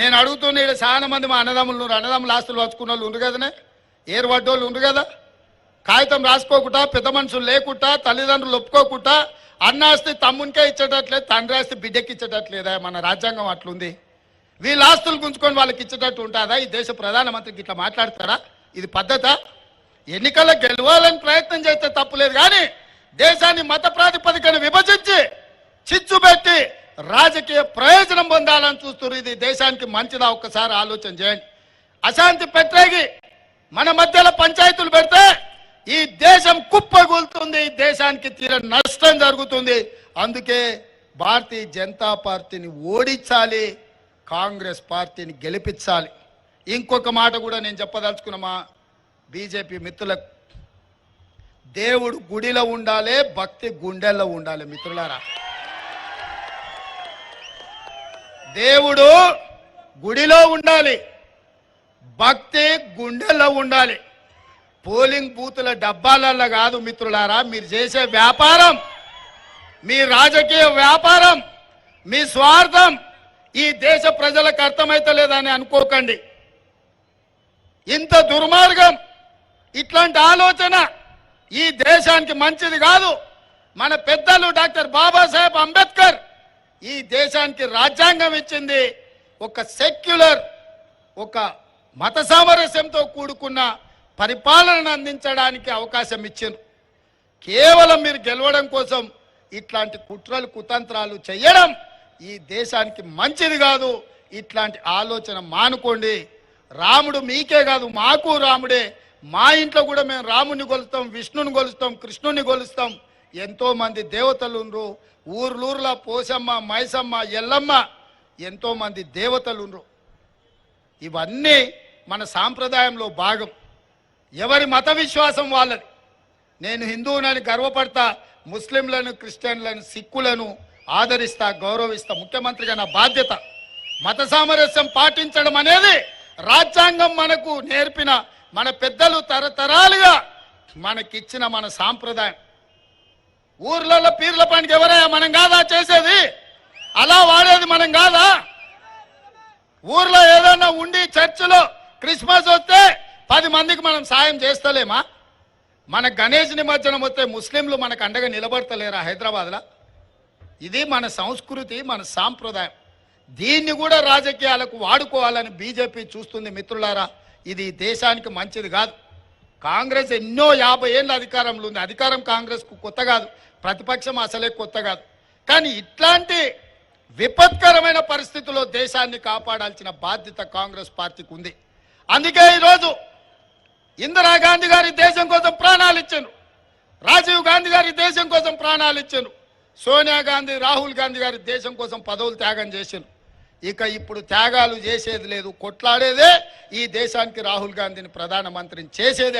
నేను అడుగుతున్న ఈడ చాలా మంది మా అన్నదమ్ములు అన్నదమ్ములు ఆస్తులు వచ్చుకున్న వాళ్ళు ఉండు కదనే? ఏరు పడ్డోళ్ళు కదా? కాగితం రాసుకోకుండా పెద్ద మనుషులు లేకుండా తల్లిదండ్రులు ఒప్పుకోకుండా అన్న ఆస్తి తమ్మునికే ఇచ్చేటట్లేదు తండ్రి ఆస్తి బిడ్డకి ఇచ్చేటట్లేదా? మన రాజ్యాంగం అట్లుంది. వీళ్ళ ఆస్తులు గుంజుకొని వాళ్ళకి ఇచ్చేటట్టు ఉంటుందా? ఈ దేశ ప్రధానమంత్రికి ఇట్లా మాట్లాడతారా? ఇది పద్ధత? ఎన్నికల్లో గెలవాలని ప్రయత్నం చేస్తే తప్పులేదు కానీ దేశాన్ని మత ప్రాతిపదికన విభజించి రాజకీయ ప్రయోజనం పొందాలని చూస్తున్నారు. ఇది దేశానికి మంచిదా? ఒక్కసారి ఆలోచన చేయండి. అశాంతి పెట్టేగి మన మధ్యలో పంచాయతీలు పెడితే ఈ దేశం కుప్పగూలుతుంది దేశానికి తీర నష్టం జరుగుతుంది. అందుకే భారతీయ జనతా పార్టీని ఓడించాలి కాంగ్రెస్ పార్టీని గెలిపించాలి. ఇంకొక మాట కూడా నేను చెప్పదలుచుకున్నామా? బీజేపీ మిత్రులకు దేవుడు గుడిలో ఉండాలి భక్తి గుండెల్లో ఉండాలి మిత్రులారా. దేవుడు గుడిలో ఉండాలి. భక్తి గుండెల్లో ఉండాలి. పోలింగ్ బూతుల డబ్బాలల్లో కాదు మిత్రులారా మీరు చేసే వ్యాపారం మీ రాజకీయ వ్యాపారం మీ స్వార్థం ఈ దేశ ప్రజలకు అర్థమైతలేదని అనుకోకండి. ఇంత దుర్మార్గం ఇట్లాంటి ఆలోచన ఈ దేశానికి మంచిది కాదు. మన పెద్దలు డాక్టర్ బాబాసాహెబ్ అంబేద్కర్ ఈ దేశానికి రాజ్యాంగం ఇచ్చింది ఒక సెక్యులర్ ఒక మత సామరస్యంతో కూడుకున్న పరిపాలనను అందించడానికి అవకాశం ఇచ్చింది కేవలం మీరు గెలవడం కోసం ఇట్లాంటి కుట్రలు కుతంత్రాలు చేయడం ఈ దేశానికి మంచిది కాదు. ఇట్లాంటి ఆలోచన మానుకోండి. రాముడు మీకే కాదు మాకు రాముడే. మా ఇంట్లో కూడా మేము రాముని కొలుస్తాం విష్ణుని కొలుస్తాం కృష్ణుని కొలుస్తాం ఎంతోమంది దేవతలుండ్రు ఊర్లూర్ల పోసమ్మ మైసమ్మ ఎల్లమ్మ ఎంతోమంది దేవతలుండ్రు ఇవన్నీ మన సాంప్రదాయంలో భాగం. ఎవరి మత విశ్వాసం వాళ్ళది. నేను హిందువునని గర్వపడతా ముస్లింలను క్రిస్టియన్లను సిక్కులను ఆదరిస్తా గౌరవిస్తా. ముఖ్యమంత్రిగా నా బాధ్యత. మత సామరస్యం పాటించడం అనేది రాజ్యాంగం మనకు నేర్పిన మన పెద్దలు తరతరాలుగా మనకిచ్చిన మన సాంప్రదాయం. ఊర్లలో పీర్ల పనికి ఎవరయ్యా? మనం కాదా చేసేది? అలా వాడేది మనం కాదా? ఊర్లో ఏదైనా ఉండి చర్చిలో క్రిస్మస్ వస్తే పది మందికి మనం సాయం చేస్తలేమా? మన గణేష్ నిమజ్జనం వస్తే ముస్లింలు మనకు అండగా నిలబడతలేరా హైదరాబాద్లో? ఇది మన సంస్కృతి మన సాంప్రదాయం. దీన్ని కూడా రాజకీయాలకు వాడుకోవాలని బీజేపీ చూస్తుంది మిత్రులారా. ఇది దేశానికి మంచిది కాదు. కాంగ్రెస్ ఎన్నో యాభై ఏళ్ళ అధికారంలో ఉంది. అధికారం కాంగ్రెస్కు కొత్త కాదు. ప్రతిపక్షం అసలే కొత్త కాదు. కానీ ఇట్లాంటి విపత్కరమైన పరిస్థితుల్లో దేశాన్ని కాపాడాల్సిన బాధ్యత కాంగ్రెస్ పార్టీకి ఉంది. అందుకే ఈరోజు ఇందిరాగాంధీ గారి దేశం కోసం ప్రాణాలు ఇచ్చాను. రాజీవ్ గాంధీ గారి దేశం కోసం ప్రాణాలు ఇచ్చాను. సోనియా గాంధీ రాహుల్ గాంధీ గారి దేశం కోసం పదవులు త్యాగం చేశాను. ఇక ఇప్పుడు త్యాగాలు చేసేది లేదు కొట్లాడేదే ఈ దేశానికి రాహుల్ గాంధీని ప్రధానమంత్రిని చేసేదే.